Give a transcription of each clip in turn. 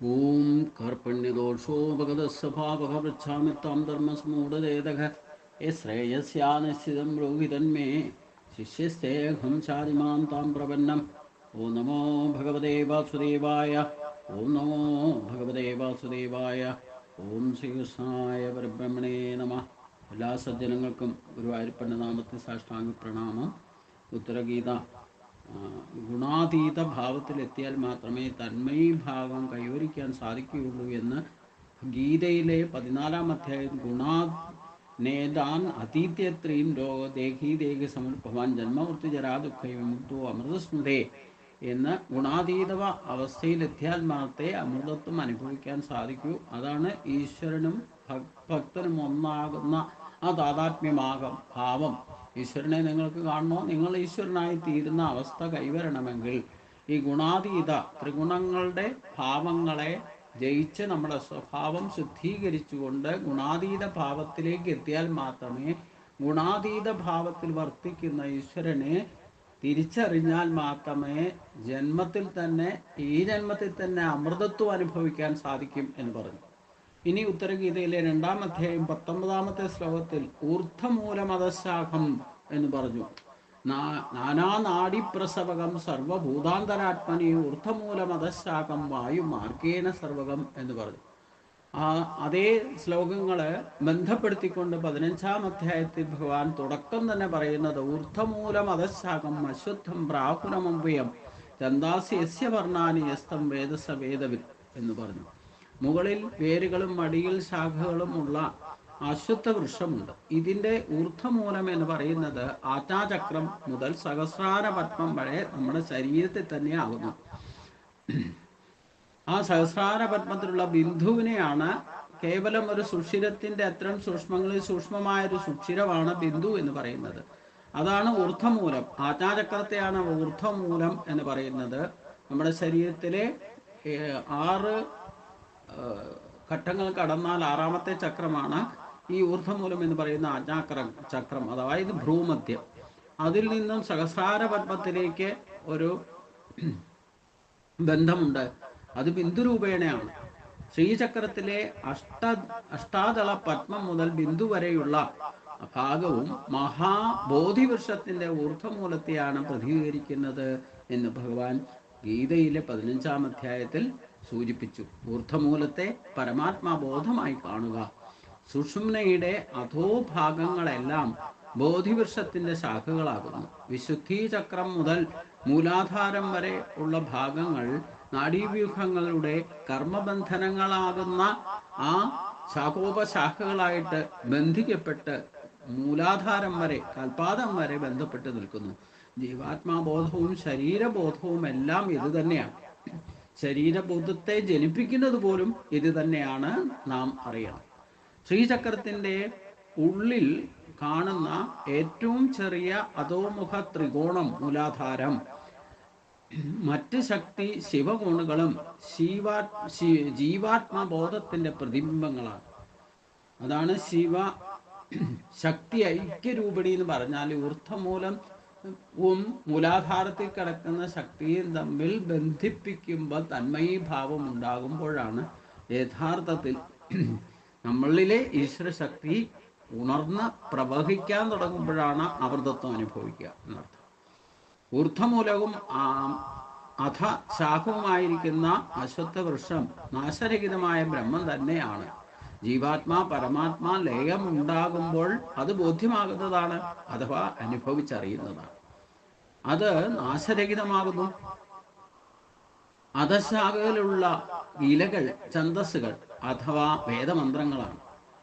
ഓം കാർപ്പണ്യദോഷോപഗതസ്വഭാവകൃച്ഛാമിത്താം ധർമ്മസ്മൂഢദേതക യ ശ്രേയസ്യാനിശ്ചിതം ബ്രൂഹിതന്മേ ശിഷ്യസ്തേഹം ചാരിമാം താം പ്രപന്നം ഓം നമോ ഭഗവദേ വാസുദേവായ ഓം നമോ ഭഗവദേ വാസുദേവായ ഓം ശ്രീകൃഷ്ണായ പരബ്രഹ്മണേ നമ എല്ലാ സജ്ജനങ്ങൾക്കും ഗുരുവായൂരപ്പന്റെ നാമത്തിൽ സാഷ്ടാംഗ പ്രണാമം ഉത്തരഗീത ഗുണാതീത ഭാവത്തിലെത്തിയാൽ മാത്രമേ തന്മയ ഭാവം കൈവരിക്കാൻ സാധിക്കുകയുള്ളൂ എന്ന് ഗീതയിലെ പതിനാലാം അധ്യായം ഗുണാ നേതാൻ അതീത്യത്രീം ലോക ദേഹി ദേഹി സമർപ്പവാൻ ജന്മമൃത്യു ജരാ ദുഃഖ വിമുക്തോ അമൃതസ്മൃതേ എന്ന് ഗുണാതീതവ അവസ്ഥയിലെത്തിയാൽ മാത്രമേ അമൃതത്വം അനുഭവിക്കാൻ സാധിക്കൂ. അതാണ് ഈശ്വരനും ഭക്തനും ഒന്നാകുന്ന ആ താതാത്മ്യമാകം ഭാവം. ഈശ്വരനെ നിങ്ങൾക്ക് കാണണോ? നിങ്ങൾ ഈശ്വരനായി തീരുന്ന അവസ്ഥ കൈവരണമെങ്കിൽ ഈ ഗുണാതീത ത്രിഗുണങ്ങളുടെ ഭാവങ്ങളെ ജയിച്ച് നമ്മുടെ സ്വഭാവം ശുദ്ധീകരിച്ചുകൊണ്ട് ഗുണാതീത ഭാവത്തിലേക്ക് എത്തിയാൽ മാത്രമേ ഗുണാതീത ഭാവത്തിൽ വർത്തിക്കുന്ന ഈശ്വരനെ തിരിച്ചറിഞ്ഞാൽ മാത്രമേ ജന്മത്തിൽ തന്നെ ഈ ജന്മത്തിൽ തന്നെ അമൃതത്വം അനുഭവിക്കാൻ സാധിക്കും എന്ന് പറഞ്ഞു. ഇനി ഉത്തരഗീതയിലെ രണ്ടാം അധ്യായം പത്തൊമ്പതാമത്തെ ശ്ലോകത്തിൽ ഊർദ്ധമൂലമതശാഖം എന്ന് പറഞ്ഞു. നാനാ നാഡിപ്രസവകം സർവഭൂതാന്തരാത്മനി ഊർദ്ധമൂലമതശാഖം വായു മാർഗേന സർവകം എന്ന് പറഞ്ഞു. ആ അതേ ശ്ലോകങ്ങളെ ബന്ധപ്പെടുത്തിക്കൊണ്ട് പതിനഞ്ചാം അധ്യായത്തിൽ ഭഗവാൻ തുടക്കം തന്നെ പറയുന്നത് ഊർദ്ധമൂലമതശാഖം അശ്വത്ഥം പ്രാഹുരമമ്പയം ചന്ദാസി യസ്യ വർണാനി യസ്തം വേദസ വേദവിൽ എന്ന് പറഞ്ഞു. മുകളിൽ വേരുകളും മടിയിൽ ശാഖകളും ഉള്ള അശ്വത്ഥ വൃക്ഷമുണ്ട്. ഇതിന്റെ ഊർദ്ധമൂലം എന്ന് പറയുന്നത് ആറ്റാചക്രം മുതൽ സഹസ്രാര പത്മം വരെ നമ്മുടെ ശരീരത്തിൽ തന്നെ ആകുന്നു. ആ സഹസ്രാര പത്മത്തിലുള്ള ബിന്ദുവിനെയാണ് കേവലം ഒരു സുഷിരത്തിന്റെ അത്തരം സൂക്ഷ്മങ്ങളിൽ സൂക്ഷ്മമായ ഒരു സുഷിരമാണ് ബിന്ദു എന്ന് പറയുന്നത്. അതാണ് ഊർദ്ധമൂലം. ആറ്റാചക്രത്തെയാണ് ഊർദ്ധമൂലം എന്ന് പറയുന്നത്. നമ്മുടെ ശരീരത്തിലെ ആറ് ഘട്ടങ്ങൾ കടന്നാൽ ആറാമത്തെ ചക്രമാണ് ഈ ഊർധ്വമൂലം എന്ന് പറയുന്ന ആജ്ഞാക്ര ചക്രം അഥവാ ഇത് ഭ്രൂമധ്യം. അതിൽ നിന്നും സഹസ്രാര പത്മത്തിലേക്ക് ഒരു ബന്ധമുണ്ട്. അത് ബിന്ദുരൂപേണയാണ്. ശ്രീചക്രത്തിലെ അഷ്ട അഷ്ടാദള പത്മം മുതൽ ബിന്ദു വരെയുള്ള ഭാഗവും മഹാബോധിവൃക്ഷത്തിന്റെ ഊർധ്വമൂലത്തെയാണ് പ്രതികരിക്കുന്നത് എന്ന് ഭഗവാൻ ഗീതയിലെ പതിനഞ്ചാം അധ്യായത്തിൽ സൂചിപ്പിച്ചു. ഊർദ്ധമൂലത്തെ പരമാത്മാബോധമായി കാണുക. സുഷുമ്നയുടെ അധോഭാഗങ്ങളെല്ലാം ബോധിവൃക്ഷത്തിന്റെ ശാഖകളാകുന്നു. വിശുദ്ധി ചക്രം മുതൽ മൂലാധാരം വരെ ഉള്ള ഭാഗങ്ങൾ നാഡീവ്യൂഹങ്ങളുടെ കർമ്മബന്ധനങ്ങളാകുന്ന ആ ശാഖോപശാഖകളായിട്ട് ബന്ധിക്കപ്പെട്ട് മൂലാധാരം വരെ കൽപാദം വരെ ബന്ധപ്പെട്ട് നിൽക്കുന്നു. ജീവാത്മാബോധവും ശരീരബോധവും എല്ലാം ഇത് തന്നെയാണ് ശരീരബോധത്തെ ജനിപ്പിക്കുന്നത് പോലും ഇത് തന്നെയാണ് നാം അറിയണം. ശ്രീചക്രത്തിന്റെ ഉള്ളിൽ കാണുന്ന ഏറ്റവും ചെറിയ അധോമുഖ ത്രികോണം മൂലാധാരം. മറ്റ് ശക്തി ശിവകോണുകളും ശിവാ ജീവാത്മബോധത്തിന്റെ പ്രതിബിംബങ്ങളാണ്. അതാണ് ശിവ ശക്തി ഐക്യരൂപിണി എന്ന് പറഞ്ഞാൽ ഊർദ്ധമൂലം ഉം മൂലാധാരത്തിൽ കിടക്കുന്ന ശക്തിയും തമ്മിൽ ബന്ധിപ്പിക്കുമ്പോൾ തന്മയീ ഭാവം ഉണ്ടാകുമ്പോഴാണ് യഥാർത്ഥത്തിൽ നമ്മളിലെ ഈശ്വരശക്തി ഉണർന്ന് പ്രവഹിക്കാൻ തുടങ്ങുമ്പോഴാണ് അമൃതത്വം അനുഭവിക്കുക എന്നർത്ഥം. ഊർദ്ധമൂലവും ആ, അധ ശാഖവുമായിരിക്കുന്ന അശ്വത്ഥ വൃക്ഷം നാശരഹിതമായ ബ്രഹ്മം തന്നെയാണ്. ജീവാത്മാ പരമാത്മാ ലയം ഉണ്ടാകുമ്പോൾ അത് ബോധ്യമാകുന്നതാണ് അഥവാ അനുഭവിച്ചറിയുന്നതാണ്. അത് നാശരഹിതമാകുന്നു. അധശാഖയിലുള്ള ഇലകൾ ഛന്തസ്സുകൾ അഥവാ വേദമന്ത്രങ്ങളാണ്.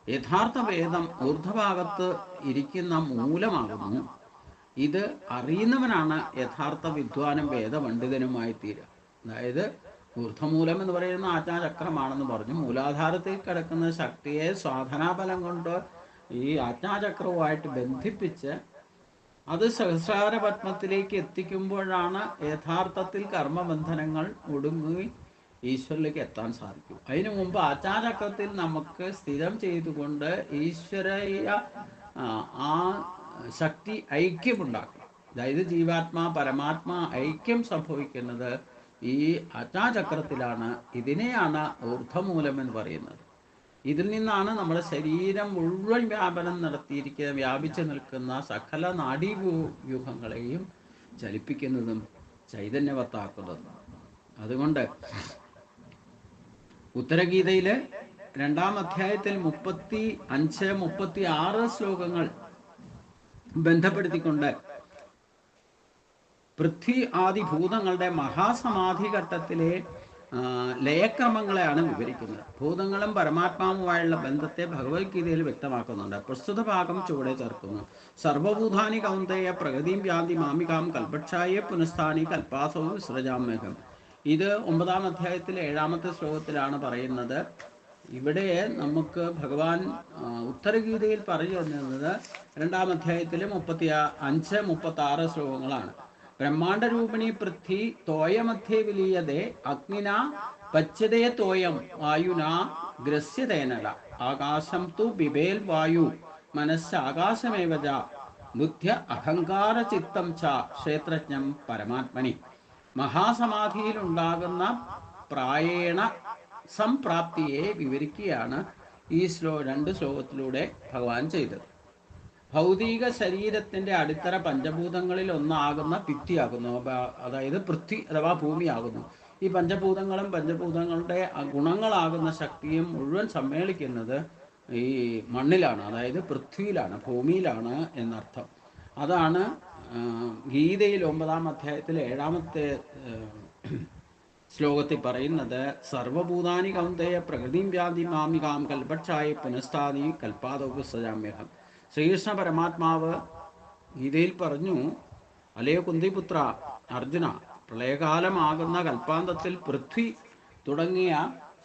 യഥാർത്ഥ വേദം ഊർധ്വഭാഗത്ത് ഇരിക്കുന്ന മൂലമാകുന്നു. ഇത് അറിയുന്നവനാണ് യഥാർത്ഥ വിദ്വാനും വേദപണ്ഡിതനുമായി തീരുക അതായത് ഊർധ്വമൂലം എന്ന് പറയുന്ന ആജ്ഞാചക്രമാണെന്ന് പറഞ്ഞു. മൂലാധാരത്തിൽ കിടക്കുന്ന ശക്തിയെ സാധനാബലം കൊണ്ട് ഈ ആജ്ഞാചക്രവുമായിട്ട് ബന്ധിപ്പിച്ച് അത് സഹസ്രാര പത്മത്തിലേക്ക് എത്തിക്കുമ്പോഴാണ് യഥാർത്ഥത്തിൽ കർമ്മബന്ധനങ്ങൾ ഒടുങ്ങി ഈശ്വരിലേക്ക് എത്താൻ സാധിക്കും. അതിനു മുമ്പ് ആചാരക്രത്തിൽ നമുക്ക് സ്ഥിരം ചെയ്തുകൊണ്ട് ഈശ്വരീയ ആ, ശക്തി ഐക്യമുണ്ടാക്കണം അതായത് ജീവാത്മാ പരമാത്മാ ഐക്യം സംഭവിക്കുന്നത് ഈ അജ്ഞാചക്രത്തിലാണ് ഇതിനെയാണ് ഊർധമൂലം എന്ന് പറയുന്നത്. ഇതിൽ നിന്നാണ് നമ്മുടെ ശരീരം മുഴുവൻ വ്യാപനം നടത്തിയിരിക്കുന്ന വ്യാപിച്ചു നിൽക്കുന്ന സകല നാഡീവ്യൂ- വ്യൂഹങ്ങളെയും ചലിപ്പിക്കുന്നതും ചൈതന്യവത്താക്കുന്നതും. അതുകൊണ്ട് ഉത്തരഗീതയിലെ രണ്ടാം അധ്യായത്തിൽ മുപ്പത്തി അഞ്ച് മുപ്പത്തി ആറ് ശ്ലോകങ്ങൾ ബന്ധപ്പെടുത്തിക്കൊണ്ട് പൃഥ്വി ആദി ഭൂതങ്ങളുടെ മഹാസമാധി ഘട്ടത്തിലെ ലയക്രമങ്ങളെയാണ് വിവരിക്കുന്നത്. ഭൂതങ്ങളും പരമാത്മാവുമായുള്ള ബന്ധത്തെ ഭഗവത്ഗീതയിൽ വ്യക്തമാക്കുന്നുണ്ട്. പ്രസ്തുത ഭാഗം ചുവടെ ചേർക്കുന്നു. സർവഭൂതാനി കൗന്തേയ പ്രകൃതിയും വ്യാധി മാമികാം കൽപക്ഷായ പുനഃസ്ഥാനി കൽപ്പാസവും വിസൃജാമ്യകം ഇത് ഒമ്പതാം അധ്യായത്തിലെ ഏഴാമത്തെ ശ്ലോകത്തിലാണ് പറയുന്നത്. ഇവിടെ നമുക്ക് ഭഗവാൻ ഉത്തരഗീതയിൽ പറഞ്ഞു തന്നത് രണ്ടാം അധ്യായത്തിലെ മുപ്പത്തി അഞ്ച് മുപ്പത്തി ആറ് ശ്ലോകങ്ങളാണ്. ബ്രഹ്മാണ്ഡരൂപിണി പൃഥ്വി തോയമധ്യേ വിലീയതേ അഗ്നിന പച്ചതേ തോയം വായുന ഗ്രസ്യതേനല. ആകാശം തു ബിബേൽ വായു മനസ്സാകാശമേവ ച ബുദ്ധ്യ അഹങ്കാര ചിത്തം ച ക്ഷേത്രജ്ഞം പരമാത്മനി. മഹാസമാധിയിൽ ഉണ്ടാകുന്ന പ്രായേണ സംപ്രാപ്തിയെ വിവരിക്കുകയാണ് ഈ ശ്ലോ രണ്ട് ശ്ലോകത്തിലൂടെ ഭഗവാൻ ചെയ്തത്. ഭൗതിക ശരീരത്തിന്റെ അടിത്തറ പഞ്ചഭൂതങ്ങളിൽ ഒന്നാകുന്ന ഭിത്തിയാകുന്നു. അതായത് പൃഥ്വി അഥവാ ഭൂമിയാകുന്നു. ഈ പഞ്ചഭൂതങ്ങളും പഞ്ചഭൂതങ്ങളുടെ ഗുണങ്ങളാകുന്ന ശക്തിയും മുഴുവൻ സമ്മേളിക്കുന്നത് ഈ മണ്ണിലാണ്. അതായത് പൃഥ്വിയിലാണ് ഭൂമിയിലാണ് എന്നർത്ഥം. അതാണ് ഗീതയിൽ ഒമ്പതാം അധ്യായത്തിൽ ഏഴാമത്തെ ശ്ലോകത്തിൽ പറയുന്നത് സർവഭൂതാനി കൗന്ദേയ പ്രകൃതിം വ്യാധി മാമികാം കൽപക്ഷായി പുനഃസ്ഥാനി കൽപ്പാദോപ സജാമ്യഹം ശ്രീകൃഷ്ണ പരമാത്മാവ് ഗീതയിൽ പറഞ്ഞു അലയോ കുന്തിപുത്ര അർജുന പ്രളയകാലമാകുന്ന കൽപ്പാന്തത്തിൽ പൃഥ്വി തുടങ്ങിയ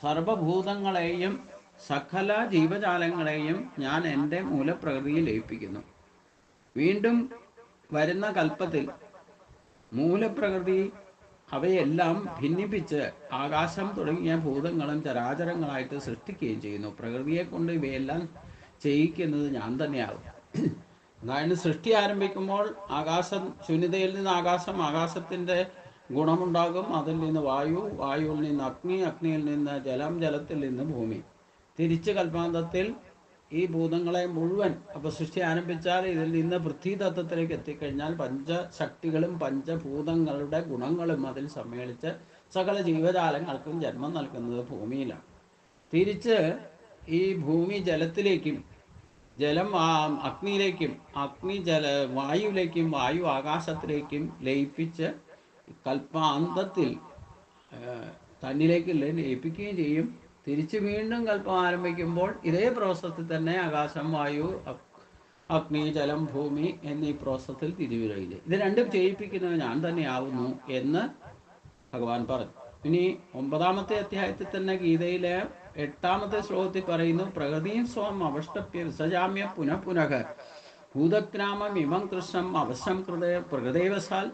സർവഭൂതങ്ങളെയും സകല ജീവജാലങ്ങളെയും ഞാൻ എന്റെ മൂലപ്രകൃതിയിൽ ലയിപ്പിക്കുന്നു. വീണ്ടും വരുന്ന കൽപ്പത്തിൽ മൂലപ്രകൃതി അവയെല്ലാം ഭിന്നിപ്പിച്ച് ആകാശം തുടങ്ങിയ ഭൂതങ്ങളും ചരാചരങ്ങളായിട്ട് സൃഷ്ടിക്കുകയും ചെയ്യുന്നു. പ്രകൃതിയെ കൊണ്ട് ഇവയെല്ലാം ചെയ്യിക്കുന്നത് ഞാൻ തന്നെയാകും. അതായത് സൃഷ്ടി ആരംഭിക്കുമ്പോൾ ആകാശം ശൂന്യതയിൽ നിന്ന് ആകാശം ആകാശത്തിന്റെ ഗുണമുണ്ടാകും. അതിൽ നിന്ന് വായു വായുവിൽ നിന്ന് അഗ്നി അഗ്നിയിൽ നിന്ന് ജലം ജലത്തിൽ നിന്ന് ഭൂമി. തിരിച്ച് കൽപ്പാന്തത്തിൽ ഈ ഭൂതങ്ങളെ മുഴുവൻ അപ്പൊ സൃഷ്ടി ആരംഭിച്ചാൽ ഇതിൽ നിന്ന് പൃഥ്വിതത്വത്തിലേക്ക് എത്തിക്കഴിഞ്ഞാൽ പഞ്ചശക്തികളും പഞ്ചഭൂതങ്ങളുടെ ഗുണങ്ങളും അതിൽ സമ്മേളിച്ച് സകല ജീവജാലങ്ങൾക്കും ജന്മം നൽകുന്നത് ഭൂമിയിലാണ്. തിരിച്ച് ഈ ഭൂമി ജലത്തിലേക്കും ജലം അഗ്നിയിലേക്കും അഗ്നി ജല വായുവിലേക്കും വായു ആകാശത്തിലേക്കും ലയിപ്പിച്ച് കൽപ്പാന്തത്തിൽ തന്നിലേക്ക് ലയിപ്പിക്കുകയും ചെയ്യും. തിരിച്ച് വീണ്ടും കൽപ്പം ആരംഭിക്കുമ്പോൾ ഇതേ പ്രോസസ്സിൽ തന്നെ ആകാശം വായു അഗ്നി ജലം ഭൂമി എന്നീ പ്രോസസ്സിൽ തിരിവരുകയില്ല ഇത് രണ്ടും ചെയ്യിപ്പിക്കുന്നത് ഞാൻ തന്നെയാവുന്നു എന്ന് ഭഗവാൻ പറഞ്ഞു. ഇനി ഒമ്പതാമത്തെ അധ്യായത്തിൽ തന്നെ ഗീതയിലെ എട്ടാമത്തെ ശ്ലോകത്തിൽ പറയുന്നു പ്രകൃതിയും സ്വം അവഷ്ടപ്യ വിസജാമ്യ പുനഃ പുനഃ. ഭൂതഗ്രാമം ഇമം കൃഷ്ണം അവശം കൃത പ്രകൃതിവശാൽ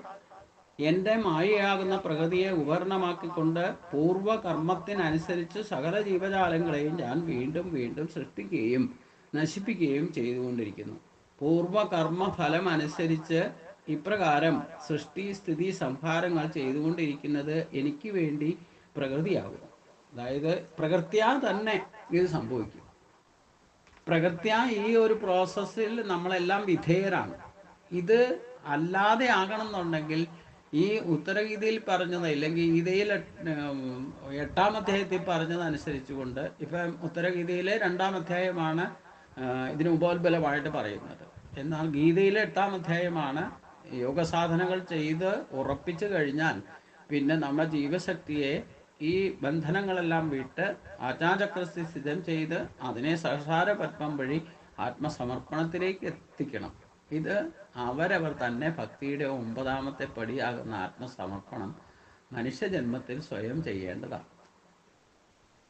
എന്റെ മായയാകുന്ന പ്രകൃതിയെ ഉപകരണമാക്കിക്കൊണ്ട് പൂർവകർമ്മത്തിനനുസരിച്ച് സകല ജീവജാലങ്ങളെയും ഞാൻ വീണ്ടും വീണ്ടും സൃഷ്ടിക്കുകയും നശിപ്പിക്കുകയും ചെയ്തുകൊണ്ടിരിക്കുന്നു. പൂർവകർമ്മ ഫലം അനുസരിച്ച് ഇപ്രകാരം സൃഷ്ടി സ്ഥിതി സംഹാരങ്ങൾ ചെയ്തുകൊണ്ടിരിക്കുന്നത് എനിക്ക് വേണ്ടി പ്രകൃതിയാകും അതായത് പ്രകൃത്യാ തന്നെ ഇത് സംഭവിക്കും. പ്രകൃത്യാ ഈ ഒരു പ്രോസസ്സിൽ നമ്മളെല്ലാം വിധേയരാണ്. ഇത് അല്ലാതെ ആകണം എന്നുണ്ടെങ്കിൽ ഈ ഉത്തരഗീതയിൽ പറഞ്ഞത് ഇല്ലെങ്കിൽ ഗീതയിൽ എട്ട്- അധ്യായത്തിൽ പറഞ്ഞതനുസരിച്ചുകൊണ്ട് ഇപ്പം ഉത്തരഗീതയിലെ രണ്ടാം അധ്യായമാണ് ഇതിന് ഉപോത്ബലമായിട്ട് പറയുന്നത്. എന്നാൽ ഗീതയിലെ എട്ടാം അധ്യായമാണ് യോഗ യോഗസാധനകൾ ചെയ്ത് ഉറപ്പിച്ചു കഴിഞ്ഞാൽ പിന്നെ നമ്മുടെ ജീവശക്തിയെ ഈ ബന്ധനങ്ങളെല്ലാം വിട്ട് ആജ്ഞാചക്രത്തിൽ സ്ഥിതം ചെയ്ത് അതിനെ സഹസാര പത്മം വഴി ആത്മസമർപ്പണത്തിലേക്ക് എത്തിക്കണം. ഇത് അവരവർ തന്നെ ഭക്തിയുടെ ഒമ്പതാമത്തെ പടിയാകുന്ന ആത്മസമർപ്പണം മനുഷ്യജന്മത്തിൽ സ്വയം ചെയ്യേണ്ടതാണ്.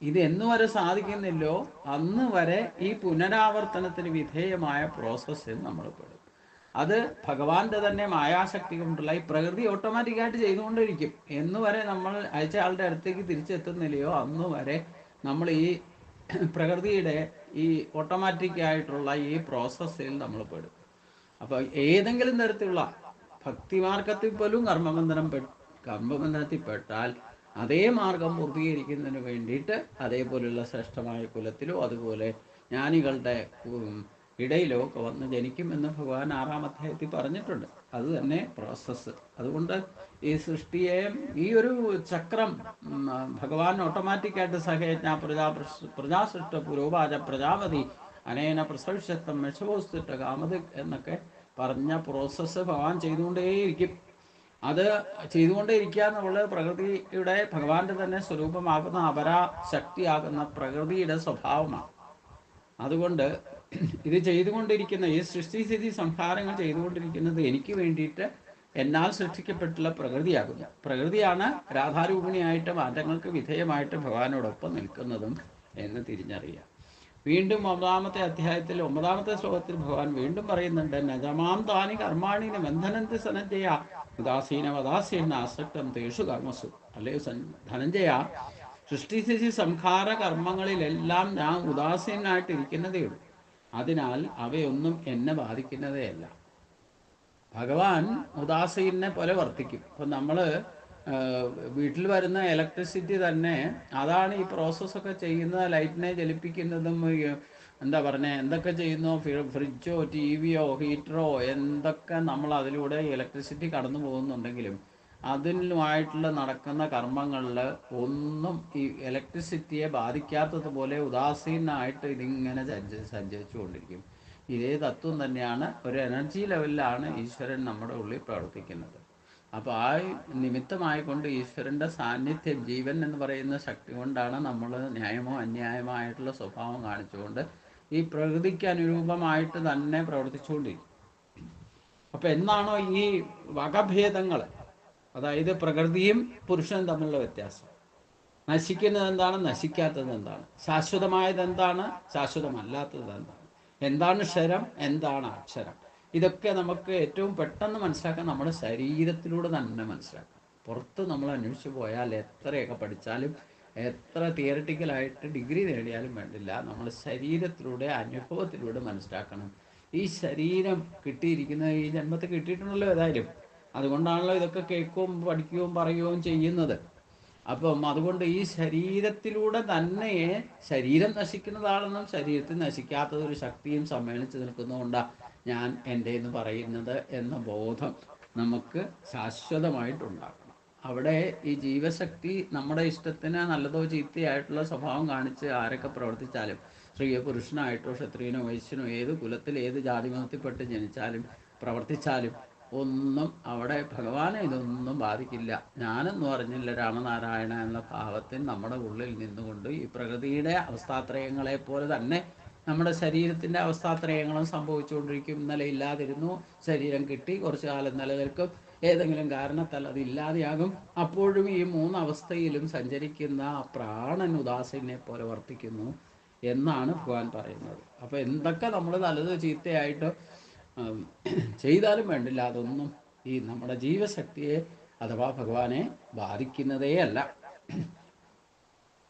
ഇത് എന്നു വരെ സാധിക്കുന്നില്ലോ? അന്ന് വരെ ഈ പുനരാവർത്തനത്തിന് വിധേയമായ പ്രോസസ്സിൽ നമ്മൾ പെടും. അത് ഭഗവാന്റെ തന്നെ മായാശക്തി കൊണ്ടുള്ള ഈ പ്രകൃതി ഓട്ടോമാറ്റിക്കായിട്ട് ചെയ്തുകൊണ്ടിരിക്കും. എന്ന് വരെ നമ്മൾ അയച്ച ആളുടെ അടുത്തേക്ക് തിരിച്ചെത്തുന്നില്ലയോ? അന്ന് വരെ നമ്മൾ ഈ പ്രകൃതിയുടെ ഈ ഓട്ടോമാറ്റിക് ആയിട്ടുള്ള ഈ പ്രോസസ്സിൽ നമ്മൾ പെടും. അപ്പൊ ഏതെങ്കിലും തരത്തിലുള്ള ഭക്തിമാർഗത്തിൽ പോലും കർമ്മബന്ധനം പെ- കർമ്മബന്ധനത്തിൽപ്പെട്ടാൽ അതേ മാർഗം പൂർത്തീകരിക്കുന്നതിന് വേണ്ടിയിട്ട് അതേപോലെയുള്ള ശ്രേഷ്ഠമായ കുലത്തിലോ അതുപോലെ ജ്ഞാനികളുടെ ഇടയിലോ വന്ന് ജനിക്കുമെന്ന് ഭഗവാൻ ആറാം അധ്യായത്തിൽ പറഞ്ഞിട്ടുണ്ട്. അത് തന്നെ പ്രോസസ്സ് അതുകൊണ്ട് ഈ സൃഷ്ടിയെ ഈ ഒരു ചക്രം ഭഗവാൻ ഓട്ടോമാറ്റിക്കായിട്ട് സഹയജ്ഞ പ്രജാ പ്രജാസൃഷ്ട പുരോപാച പ്രജാപതി അനേന പ്രസവിശത്വം മെഷവോസ്തിട്ട കാമത് എന്നൊക്കെ പറഞ്ഞ പ്രോസസ്സ് ഭഗവാൻ ചെയ്തുകൊണ്ടേയിരിക്കും. അത് ചെയ്തുകൊണ്ടേയിരിക്കുക എന്നുള്ളത് പ്രകൃതിയുടെ ഭഗവാന്റെ തന്നെ സ്വരൂപമാകുന്ന അപരാശക്തിയാകുന്ന പ്രകൃതിയുടെ സ്വഭാവമാണ്. അതുകൊണ്ട് ഇത് ചെയ്തുകൊണ്ടിരിക്കുന്ന ഈ സൃഷ്ടിസ്ഥിതി സംഹാരങ്ങൾ ചെയ്തുകൊണ്ടിരിക്കുന്നത് എനിക്ക് വേണ്ടിയിട്ട് എന്നാൽ സൃഷ്ടിക്കപ്പെട്ടുള്ള പ്രകൃതിയാകുന്നു. പ്രകൃതിയാണ് രാധാരൂപിണിയായിട്ട് മാറ്റങ്ങൾക്ക് വിധേയമായിട്ട് ഭഗവാനോടൊപ്പം നിൽക്കുന്നതും എന്ന് തിരിഞ്ഞറിയാം വീണ്ടും ഒമ്പതാമത്തെ അധ്യായത്തിൽ ഒമ്പതാമത്തെ ശ്ലോകത്തിൽ ഭഗവാൻ വീണ്ടും പറയുന്നുണ്ട് നജമാം താനി കർമാണിന് ബന്ധനന്തി സനഞ്ജയ ഉദാസീന വദാസീന ആസക്തം തേഷു കർമ്മസു. അല്ലെ ധനഞ്ജയ സൃഷ്ടിസ്ഥിതി സംഹാര കർമ്മങ്ങളിലെല്ലാം ഞാൻ ഉദാസീനായിട്ടിരിക്കുന്നതേ ഉള്ളൂ അതിനാൽ അവയൊന്നും എന്നെ ബാധിക്കുന്നതേയല്ല ഭഗവാൻ ഉദാസീനെ പോലെ വർത്തിക്കും. ഇപ്പം നമ്മൾ വീട്ടിൽ വരുന്ന ഇലക്ട്രിസിറ്റി തന്നെ അതാണ് ഈ പ്രോസസ്സൊക്കെ ചെയ്യുന്ന ലൈറ്റിനെ ജലിപ്പിക്കുന്നതും എന്താ പറഞ്ഞ എന്തൊക്കെ ചെയ്യുന്നു ഫ്രിഡ്ജോ ടി വിയോ ഹീറ്ററോ എന്തൊക്കെ നമ്മൾ അതിലൂടെ ഇലക്ട്രിസിറ്റി കടന്നു പോകുന്നുണ്ടെങ്കിലും അതിനുമായിട്ടുള്ള നടക്കുന്ന കർമ്മങ്ങളിൽ ഒന്നും ഈ ഇലക്ട്രിസിറ്റിയെ ബാധിക്കാത്തതുപോലെ ഉദാസീനായിട്ട് ഇതിങ്ങനെ സഞ്ചരിച്ചു സഞ്ചരിച്ചുകൊണ്ടിരിക്കും. ഇതേ തത്വം തന്നെയാണ് ഒരു എനർജി ലെവലിലാണ് ഈശ്വരൻ നമ്മുടെ ഉള്ളിൽ പ്രവർത്തിക്കുന്നത്. അപ്പോൾ ആ നിമിത്തമായിക്കൊണ്ട് ഈശ്വരന്റെ സാന്നിധ്യം ജീവൻ എന്ന് പറയുന്ന ശക്തി കൊണ്ടാണ് നമ്മൾ ന്യായമോ അന്യായമോ ആയിട്ടുള്ള സ്വഭാവം കാണിച്ചുകൊണ്ട് ഈ പ്രകൃതിക്ക് അനുരൂപമായിട്ട് തന്നെ പ്രവർത്തിച്ചുകൊണ്ടിരിക്കും. അപ്പം എന്നാണോ ഈ വകഭേദങ്ങൾ അതായത് പ്രകൃതിയും പുരുഷനും തമ്മിലുള്ള വ്യത്യാസം. നശിക്കുന്നത് എന്താണ് നശിക്കാത്തത് എന്താണ് ശാശ്വതമായത് എന്താണ് ശാശ്വതമല്ലാത്തത് എന്താണ് എന്താണ് ക്ഷരം? എന്താണ് അക്ഷരം? ഇതൊക്കെ നമുക്ക് ഏറ്റവും പെട്ടെന്ന് മനസ്സിലാക്കാൻ നമ്മുടെ ശരീരത്തിലൂടെ തന്നെ മനസ്സിലാക്കാം. പുറത്ത് നമ്മൾ അന്വേഷിച്ചു പോയാൽ എത്രയൊക്കെ പഠിച്ചാലും എത്ര തിയറട്ടിക്കലായിട്ട് ഡിഗ്രി നേടിയാലും വേണ്ടില്ല. നമ്മൾ ശരീരത്തിലൂടെ അനുഭവത്തിലൂടെ മനസ്സിലാക്കണം. ഈ ശരീരം കിട്ടിയിരിക്കുന്ന ഈ ജന്മത്തെ കിട്ടിയിട്ടുണ്ടല്ലോ ഏതായാലും. അതുകൊണ്ടാണല്ലോ ഇതൊക്കെ കേൾക്കുകയും പഠിക്കുകയും പറയുകയും ചെയ്യുന്നത്. അപ്പം അതുകൊണ്ട് ഈ ശരീരത്തിലൂടെ തന്നെ ശരീരം നശിക്കുന്നതാണെന്നും ശരീരത്തിൽ നശിക്കാത്തതൊരു ശക്തിയും സമ്മേളിച്ച് നിൽക്കുന്നതുകൊണ്ടാണ് ഞാൻ എന്റെ എന്ന് പറയുന്നത് എന്ന ബോധം നമുക്ക് ശാശ്വതമായിട്ടുണ്ടാക്കണം. അവിടെ ഈ ജീവശക്തി നമ്മുടെ ഇഷ്ടത്തിന് നല്ലതോ ചീത്തയായിട്ടുള്ള സ്വഭാവം കാണിച്ച് ആരൊക്കെ പ്രവർത്തിച്ചാലും സ്ത്രീയോ പുരുഷനായിട്ടോ ക്ഷത്രിയനോ വൈശ്യനോ ഏത് കുലത്തിൽ ഏത് ജാതി മതത്തിൽപ്പെട്ട് ജനിച്ചാലും പ്രവർത്തിച്ചാലും ഒന്നും അവിടെ ഭഗവാനെ ഇതൊന്നും ബാധിക്കില്ല. ഞാനെന്ന് പറഞ്ഞില്ല രാമനാരായണ എന്ന ഭാവത്തിൽ നമ്മുടെ ഉള്ളിൽ നിന്നുകൊണ്ട് ഈ പ്രകൃതിയുടെ അവസ്ഥാത്രയങ്ങളെ പോലെ തന്നെ നമ്മുടെ ശരീരത്തിന്റെ അവസ്ഥാത്രയങ്ങളും സംഭവിച്ചുകൊണ്ടിരിക്കും. ഇന്നലെ ഇല്ലാതിരുന്നു ശരീരം കിട്ടി കുറച്ചു കാലം നിലനിൽക്കും. ഏതെങ്കിലും കാരണത്താൽ അത് ഇല്ലാതെയാകും. അപ്പോഴും ഈ മൂന്ന് അവസ്ഥയിലും സഞ്ചരിക്കുന്ന ആ പ്രാണൻ ഉദാസീനെ പോലെ വർത്തിക്കുന്നു എന്നാണ് ഭഗവാൻ പറയുന്നത്. അപ്പോൾ എന്തൊക്കെ നമ്മൾ നല്ലത് ചീത്തയായിട്ട് ചെയ്താലും വേണ്ടില്ല. അതൊന്നും ഈ നമ്മുടെ ജീവശക്തിയെ അഥവാ ഭഗവാനെ ബാധിക്കുന്നതേ അല്ല.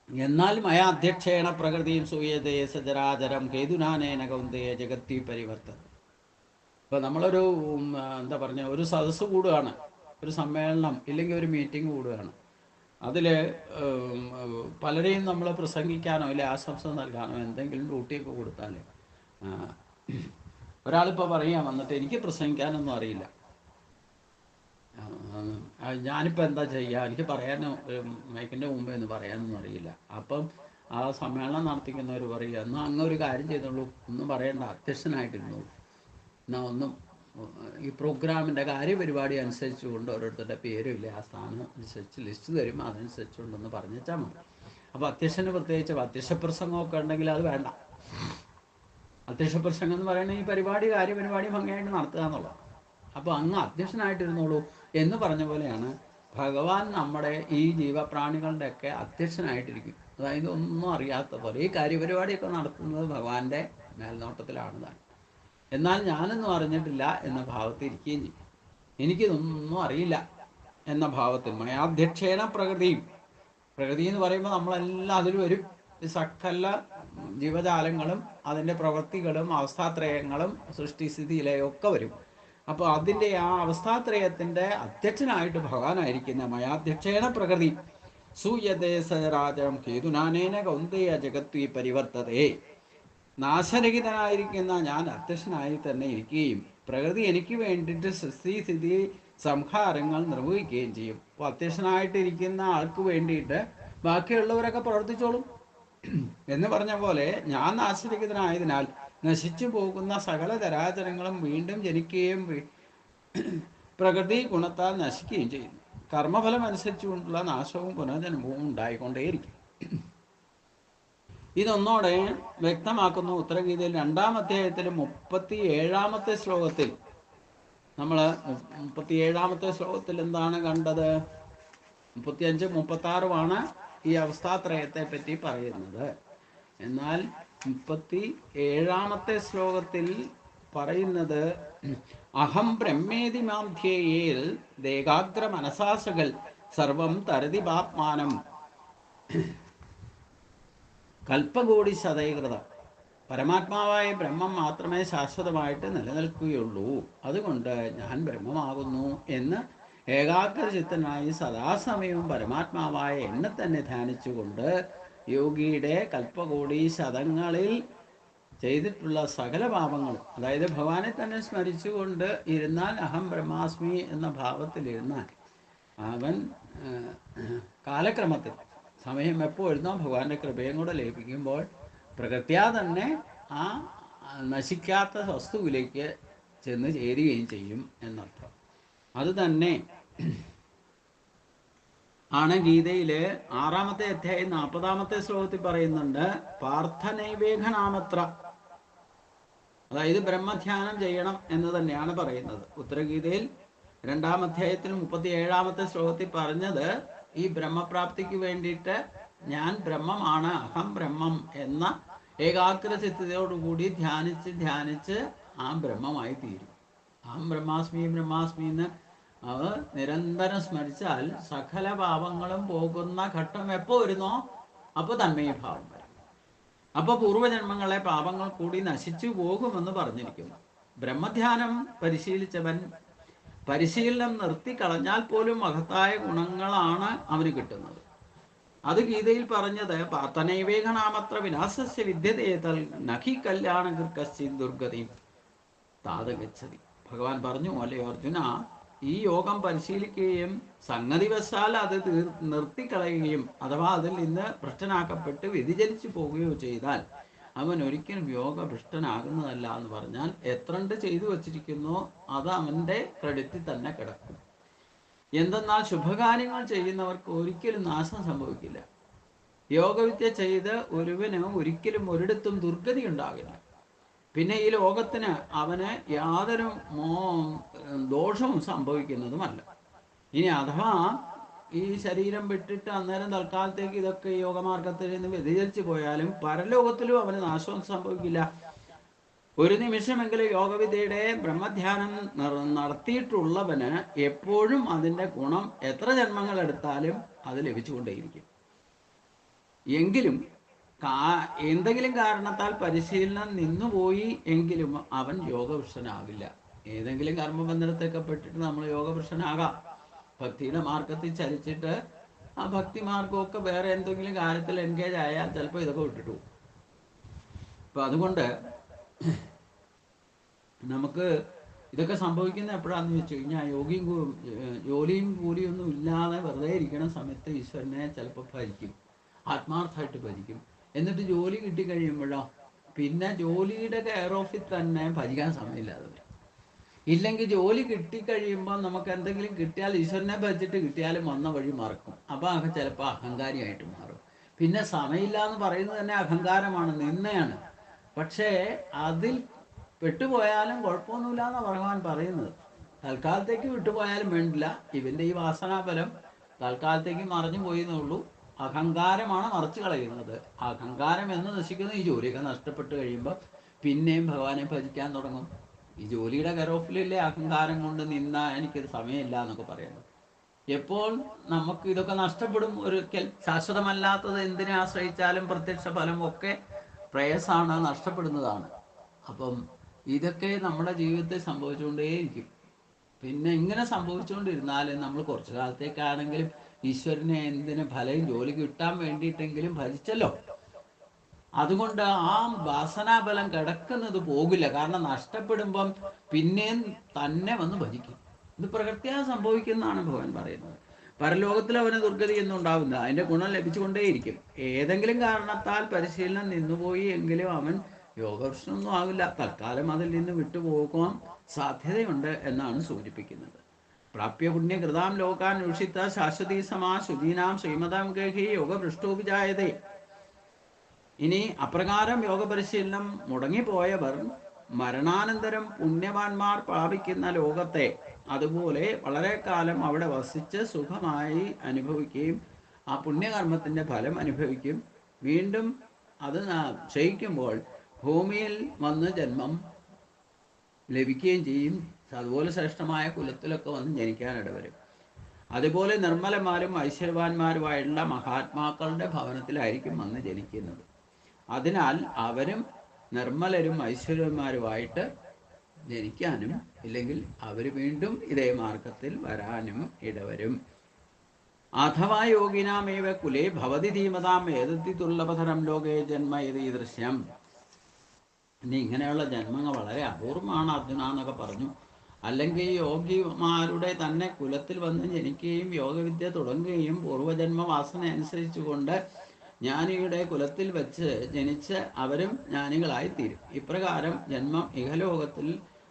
എന്നാൽ മയാധ്യക്ഷേണ പ്രകൃതിയും സൂയതേ സജരാചരം കേതുനാനേന കൗന്ദയ ജഗത്തി പരിവർത്തനം ഇപ്പൊ നമ്മളൊരു എന്താ പറഞ്ഞ ഒരു സദസ്സ് കൂടുകയാണ്. ഒരു സമ്മേളനം ഇല്ലെങ്കിൽ ഒരു മീറ്റിംഗ് കൂടുകയാണ്. അതിൽ പലരെയും നമ്മൾ പ്രസംഗിക്കാനോ ഇല്ലെ ആശംസ നൽകാനോ എന്തെങ്കിലും ഡ്യൂട്ടിയൊക്കെ കൊടുത്താൽ ഒരാളിപ്പോൾ പറയാം വന്നിട്ട് എനിക്ക് പ്രസംഗിക്കാനൊന്നും അറിയില്ല. ഞാനിപ്പോൾ എന്താ ചെയ്യുക എനിക്ക് പറയാനോ മൈക്കിന്റെ മുമ്പേ ഒന്ന് പറയാനൊന്നും അറിയില്ല. അപ്പം ആ സമ്മേളനം നടത്തിക്കുന്നവർ പറയുക എന്നാൽ അങ്ങ് ഒരു കാര്യം ചെയ്തോളൂ ഒന്നും പറയണ്ട അധ്യക്ഷനായിട്ടിരുന്നോളൂ. എന്നാൽ ഒന്നും ഈ പ്രോഗ്രാമിന്റെ കാര്യപരിപാടി അനുസരിച്ചുകൊണ്ട് ഓരോരുത്തരുടെ പേരും ഇല്ലേ ആ സ്ഥാനം അനുസരിച്ച് ലിസ്റ്റ് തരും അതനുസരിച്ചുകൊണ്ടൊന്ന് പറഞ്ഞേച്ചാൽ മതി. അപ്പോൾ അധ്യക്ഷന് പ്രത്യേകിച്ച് അധ്യക്ഷ പ്രസംഗമൊക്കെ ഉണ്ടെങ്കിൽ അത് വേണ്ട. അധ്യക്ഷ പ്രസംഗം എന്ന് പറയുന്നത് ഈ പരിപാടി കാര്യപരിപാടി ഭംഗിയായിട്ട് നടത്തുക എന്നുള്ളത് അപ്പോൾ അങ്ങ് അധ്യക്ഷനായിട്ടിരുന്നോളൂ എന്ന് പറഞ്ഞ പോലെയാണ് ഭഗവാൻ നമ്മുടെ ഈ ജീവപ്രാണികളുടെയൊക്കെ അധ്യക്ഷനായിട്ടിരിക്കും. അതായത് ഒന്നും അറിയാത്ത പോലെ ഈ കാര്യപരിപാടിയൊക്കെ നടത്തുന്നത് ഭഗവാന്റെ മേൽനോട്ടത്തിലാണ് താൻ. എന്നാൽ ഞാനൊന്നും അറിഞ്ഞിട്ടില്ല എന്ന ഭാവത്തിൽ ഇരിക്കുകയും ചെയ്യും. എനിക്കിതൊന്നും അറിയില്ല എന്ന ഭാവത്തിൽ മയാധ്യക്ഷേണ പ്രകൃതിയും. പ്രകൃതി എന്ന് പറയുമ്പോൾ നമ്മളെല്ലാം അതിൽ വരും. സകല ജീവജാലങ്ങളും അതിന്റെ പ്രവൃത്തികളും അവസ്ഥാത്രയങ്ങളും സൃഷ്ടിസ്ഥിതിയിലെയൊക്കെ വരും. അപ്പോൾ അതിന്റെ ആ അവസ്ഥാത്രയത്തിന്റെ അധ്യക്ഷനായിട്ട് ഭഗവാനായിരിക്കുന്ന മയാധ്യക്ഷേണ പ്രകൃതി. സൂയതേ സരാജം കേതുനാനേന കൗന്ദയ ജഗത്വി പരിവർത്തതേ. നാശരഹിതനായിരിക്കുന്ന ഞാൻ അധ്യക്ഷനായി തന്നെ ഇരിക്കുകയും പ്രകൃതി എനിക്ക് വേണ്ടിയിട്ട് സൃഷ്ടിസ്ഥിതി സംഹാരങ്ങൾ നിർവഹിക്കുകയും ചെയ്യും. അപ്പോൾ അധ്യക്ഷനായിട്ടിരിക്കുന്ന ആൾക്ക് വേണ്ടിയിട്ട് ബാക്കിയുള്ളവരൊക്കെ പ്രവർത്തിച്ചോളും. എന്ന് പറഞ്ഞ പോലെ ഞാൻ ആശ്രയിക്കുന്നതിനായതിനാൽ നശിച്ചു പോകുന്ന സകല ചരാചരങ്ങളും വീണ്ടും ജനിക്കുകയും പ്രകൃതി ഗുണത്താൽ നശിക്കുകയും ചെയ്യുന്നു. കർമ്മഫലം അനുസരിച്ചുകൊണ്ടുള്ള നാശവും പുനർജന്മവും ഉണ്ടായിക്കൊണ്ടേയിരിക്കും. ഇതൊന്നോടെ വ്യക്തമാക്കുന്നു ഉത്തരഗീതയിൽ രണ്ടാം അധ്യായത്തിൽ മുപ്പത്തി ഏഴാമത്തെ ശ്ലോകത്തിൽ. നമ്മൾ മുപ്പത്തി ഏഴാമത്തെ ശ്ലോകത്തിൽ എന്താണ് കണ്ടത്? മുപ്പത്തി അഞ്ച് മുപ്പത്തി ആറുമാണ് ഈ അവസ്ഥാത്രയത്തെ പറ്റി പറയുന്നത്. എന്നാൽ മുപ്പത്തി ഏഴാമത്തെ ശ്ലോകത്തിൽ പറയുന്നത് അഹം ബ്രഹ്മേതി മാം മനസാസകൾ സർവം തരതി പാപ്മാനം കൽപ്പകോടി ശതൈകൃതം പരമാത്മാവായ ബ്രഹ്മം മാത്രമേ ശാശ്വതമായിട്ട് നിലനിൽക്കുകയുള്ളൂ. അതുകൊണ്ട് ഞാൻ ബ്രഹ്മമാകുന്നു എന്ന് ഏകാഗ്രചിത്തനായി സദാസമയവും പരമാത്മാവായ എന്നെ തന്നെ ധ്യാനിച്ചുകൊണ്ട് യോഗിയുടെ കൽപ്പകോടി ശതങ്ങളിൽ ചെയ്തിട്ടുള്ള സകല പാപങ്ങളും അതായത് ഭഗവാനെ തന്നെ സ്മരിച്ചുകൊണ്ട് ഇരുന്നാൽ അഹം ബ്രഹ്മാസ്മി എന്ന ഭാവത്തിലിരുന്നാൽ അവൻ കാലക്രമത്തിൽ സമയം എപ്പോൾ ഇരുന്നോ ഭഗവാന്റെ കൃപയും കൂടെ ലഭിക്കുമ്പോൾ പ്രകൃത്യാ തന്നെ ആ നശിക്കാത്ത വസ്തുവിലേക്ക് ചെന്ന് ചേരുകയും ചെയ്യും എന്നർത്ഥം. അത് തന്നെ ആണ് ഗീതയിൽ ആറാമത്തെ അധ്യായം നാൽപ്പതാമത്തെ ശ്ലോകത്തിൽ പറയുന്നുണ്ട് പാർത്ഥനൈവേഘനാമത്ര അതായത് ബ്രഹ്മധ്യാനം ചെയ്യണം എന്ന് തന്നെയാണ് പറയുന്നത്. ഉത്തരഗീതയിൽ രണ്ടാം അധ്യായത്തിൽ മുപ്പത്തി ഏഴാമത്തെ ശ്ലോകത്തിൽ പറഞ്ഞത് ഈ ബ്രഹ്മപ്രാപ്തിക്ക് വേണ്ടിയിട്ട് ഞാൻ ബ്രഹ്മമാണ് അഹം ബ്രഹ്മം എന്ന ഏകാഗ്ര ചിത്തതയോടുകൂടി ധ്യാനിച്ച് ധ്യാനിച്ച് ആ ബ്രഹ്മമായി തീരും. അഹം ബ്രഹ്മാസ്മി ബ്രഹ്മാസ്മി എന്ന് അവ നിരന്തരം സ്മരിച്ചാൽ സകല പാപങ്ങളും പോകുന്ന ഘട്ടം എപ്പോ വരുന്നോ അപ്പൊ തന്മയഭാവം വരും. അപ്പൊ പൂർവജന്മങ്ങളെ പാപങ്ങൾ കൂടി നശിച്ചു പോകുമെന്ന് പറഞ്ഞിരിക്കുന്നു. ബ്രഹ്മധ്യാനം പരിശീലിച്ചവൻ പരിശീലനം നിർത്തി കളഞ്ഞാൽ പോലും മഹത്തായ ഗുണങ്ങളാണ് അവന് കിട്ടുന്നത്. അത് ഗീതയിൽ പറഞ്ഞത് പാത്തനൈവേഗനാമത്ര വിനാശസ്യ വിദ്യതേതൽ നഖി കല്യാണ കൃക്കശ്ചി ദുർഗതി താതഗച്ഛതി. ഭഗവാൻ പറഞ്ഞു അല്ലയോ അർജുന ഈ യോഗം പരിശീലിക്കുകയും സംഗതിവശാൽ അത് നിർത്തിക്കളയുകയും അഥവാ അതിൽ നിന്ന് ഭ്രഷ്ടനാക്കപ്പെട്ട് വ്യതിചലിച്ചു പോവുകയോ ചെയ്താൽ അവൻ ഒരിക്കലും യോഗ ഭ്രഷ്ടനാകുന്നതല്ല എന്ന് പറഞ്ഞാൽ എത്രണ്ട് ചെയ്തു വച്ചിരിക്കുന്നോ അത് അവന്റെ ക്രെഡിറ്റിൽ തന്നെ കിടക്കും. എന്തെന്നാൽ ശുഭകാര്യങ്ങൾ ചെയ്യുന്നവർക്ക് ഒരിക്കലും നാശം സംഭവിക്കില്ല. യോഗവിദ്യ ചെയ്ത് ഒരുവന് ഒരിക്കലും ഒരിടത്തും ദുർഗതി ഉണ്ടാകില്ല. പിന്നെ ഈ ലോകത്തിന് അവന് യാതൊരു മോ ദോഷവും സംഭവിക്കുന്നതുമല്ല. ഇനി അഥവാ ഈ ശരീരം വിട്ടിട്ട് അന്നേരം തൽക്കാലത്തേക്ക് ഇതൊക്കെ യോഗമാർഗത്തിൽ നിന്ന് വ്യതിചലിച്ചു പോയാലും പരലോകത്തിലും അവന് നാശവും സംഭവിക്കില്ല. ഒരു നിമിഷമെങ്കിലും യോഗവിദ്യയുടെ ബ്രഹ്മധ്യാനം നട- നടത്തിയിട്ടുള്ളവന് എപ്പോഴും അതിന്റെ ഗുണം എത്ര ജന്മങ്ങൾ എടുത്താലും അത് ലഭിച്ചുകൊണ്ടേയിരിക്കും. എങ്കിലും എന്തെങ്കിലും കാരണത്താൽ പരിശീലനം നിന്നുപോയി എങ്കിലും അവൻ യോഗപുരുഷനാകില്ല. ഏതെങ്കിലും കർമ്മബന്ധനത്തൊക്കെ പെട്ടിട്ട് നമ്മൾ യോഗപുരുഷനാകാം. ഭക്തിയുടെ മാർഗത്തിൽ ചലിച്ചിട്ട് ആ ഭക്തി മാർഗമൊക്കെ വേറെ എന്തെങ്കിലും കാര്യത്തിൽ എൻഗേജ് ആയാൽ ചിലപ്പോൾ ഇതൊക്കെ വിട്ടിട്ടു അപ്പൊ അതുകൊണ്ട് നമുക്ക് ഇതൊക്കെ സംഭവിക്കുന്ന എപ്പോഴാന്ന് വെച്ച് കഴിഞ്ഞാൽ യോഗിയും ജോലിയും കൂലിയൊന്നും ഇല്ലാതെ വെറുതെ ഇരിക്കണ സമയത്ത് ഈശ്വരനെ ചിലപ്പോൾ ഭരിക്കും. ആത്മാർത്ഥമായിട്ട് ഭരിക്കും. എന്നിട്ട് ജോലി കിട്ടിക്കഴിയുമ്പോഴോ പിന്നെ ജോലിയുടെ കെയർ ഓഫിൽ തന്നെ ഭരിക്കാൻ സമയമില്ലാതെ ഇല്ലെങ്കിൽ ജോലി കിട്ടിക്കഴിയുമ്പോൾ നമുക്ക് എന്തെങ്കിലും കിട്ടിയാൽ ഈശ്വരനെ ഭജിച്ചിട്ട് കിട്ടിയാലും വന്ന വഴി മറക്കും. അപ്പോൾ അത് ചിലപ്പോൾ അഹങ്കാരിയായിട്ട് മാറും. പിന്നെ സമയമില്ല എന്ന് പറയുന്നത് തന്നെ അഹങ്കാരമാണ് നിന്നയാണ് പക്ഷേ അതിൽ പെട്ടുപോയാലും കുഴപ്പമൊന്നുമില്ല എന്നാണ് ഭഗവാൻ പറയുന്നത്. തൽക്കാലത്തേക്ക് വിട്ടുപോയാലും വേണ്ടില്ല. ഇവന്റെ ഈ വാസനാഫലം തൽക്കാലത്തേക്ക് മറിഞ്ഞു പോയെന്നേ ഉള്ളൂ. അഹങ്കാരമാണ് മറച്ചു കളയുന്നത്. അഹങ്കാരം എന്ന് നശിക്കുന്ന ഈ ജോലിയൊക്കെ നഷ്ടപ്പെട്ട് കഴിയുമ്പോൾ പിന്നെയും ഭഗവാനെ ഭജിക്കാൻ തുടങ്ങും. ഈ ജോലിയുടെ കരോഫിലല്ലേ അഹങ്കാരം കൊണ്ട് നിന്ന എനിക്കൊരു സമയമില്ല എന്നൊക്കെ പറയുന്നത്. എപ്പോൾ നമുക്ക് ഇതൊക്കെ നഷ്ടപ്പെടും? ഒരിക്കൽ ശാശ്വതമല്ലാത്തത് എന്തിനെ ആശ്രയിച്ചാലും പ്രത്യക്ഷ ഫലം ഒക്കെ പ്രയസാണ് നഷ്ടപ്പെടുന്നതാണ്. അപ്പം ഇതൊക്കെ നമ്മുടെ ജീവിതത്തിൽ സംഭവിച്ചുകൊണ്ടേയിരിക്കും. പിന്നെ ഇങ്ങനെ സംഭവിച്ചുകൊണ്ടിരുന്നാലും നമ്മൾ കുറച്ചു കാലത്തേക്കാണെങ്കിലും ഈശ്വരനെ എന്തിനു ഫലം ജോലി കിട്ടാൻ വേണ്ടിയിട്ടെങ്കിലും ഭജിച്ചല്ലോ അതുകൊണ്ട് ആ വാസനാബലം കിടക്കുന്നത് പോകില്ല. കാരണം നഷ്ടപ്പെടുമ്പം പിന്നെയും തന്നെ വന്ന് ഭജിക്കും. ഇത് പ്രകൃത്യാ സംഭവിക്കുന്നതാണ് ഭഗവാൻ പറയുന്നത്. പരലോകത്തിൽ അവന് ദുർഗതി ഒന്നും ഉണ്ടാവില്ല അതിന്റെ ഗുണം ലഭിച്ചുകൊണ്ടേയിരിക്കും. ഏതെങ്കിലും കാരണത്താൽ പരിശീലനം നിന്നുപോയി എങ്കിലും അവൻ യോഗപ്രശ്നമൊന്നും ആവില്ല തൽക്കാലം അതിൽ നിന്ന് വിട്ടുപോകാൻ സാധ്യതയുണ്ട് എന്നാണ് സൂചിപ്പിക്കുന്നത്. പ്രാപ്യ പുണ്യ കൃതാം ലോകാൻ ഉഷിത്ത ശാശ്വതി സമാ ശുചീനാം ശ്രീമതാം ഗേഹി യോഗപൃഷ്ടോപിജായതേ ഇനി അപ്രകാരം യോഗ മുടങ്ങിപ്പോയവർ മരണാനന്തരം പുണ്യവാന്മാർ പ്രാപിക്കുന്ന ലോകത്തെ അതുപോലെ വളരെ കാലം അവിടെ വസിച്ച് സുഖമായി അനുഭവിക്കുകയും ആ പുണ്യകർമ്മത്തിന്റെ ഫലം അനുഭവിക്കും. വീണ്ടും അത് ക്ഷയിക്കുമ്പോൾ ഭൂമിയിൽ വന്ന് ജന്മം ലഭിക്കുകയും ചെയ്യും. അതുപോലെ ശ്രേഷ്ഠമായ കുലത്തിലൊക്കെ വന്ന് ജനിക്കാനിട വരും അതുപോലെ നിർമ്മലന്മാരും ഐശ്വര്യവാന്മാരുമായുള്ള മഹാത്മാക്കളുടെ ഭവനത്തിലായിരിക്കും വന്ന് ജനിക്കുന്നത്. അതിനാൽ അവരും നിർമ്മലരും ഐശ്വര്യന്മാരുമായിട്ട് ജനിക്കാനും ഇല്ലെങ്കിൽ അവർ വീണ്ടും ഇതേ മാർഗത്തിൽ വരാനും ഇടവരും. അഥവാ യോഗിനാമേവ കുലേ ഭവതി ധീമതാം ഏതത്തി ലോകേ ജന്മ ഇത് ഈ ദൃശ്യം ഇനി ഇങ്ങനെയുള്ള ജന്മങ്ങൾ വളരെ അപൂർവമാണ് അർജുന എന്നൊക്കെ പറഞ്ഞു. അല്ലെങ്കിൽ യോഗിമാരുടെ തന്നെ കുലത്തിൽ വന്ന് ജനിക്കുകയും യോഗവിദ്യ തുടങ്ങുകയും പൂർവജന്മ വാസന അനുസരിച്ചുകൊണ്ട് ജ്ഞാനിയുടെ കുലത്തിൽ വെച്ച് ജനിച്ച് അവരും ജ്ഞാനികളായി തീരും ഇപ്രകാരം ജന്മം ഇഹലോകത്തിൽ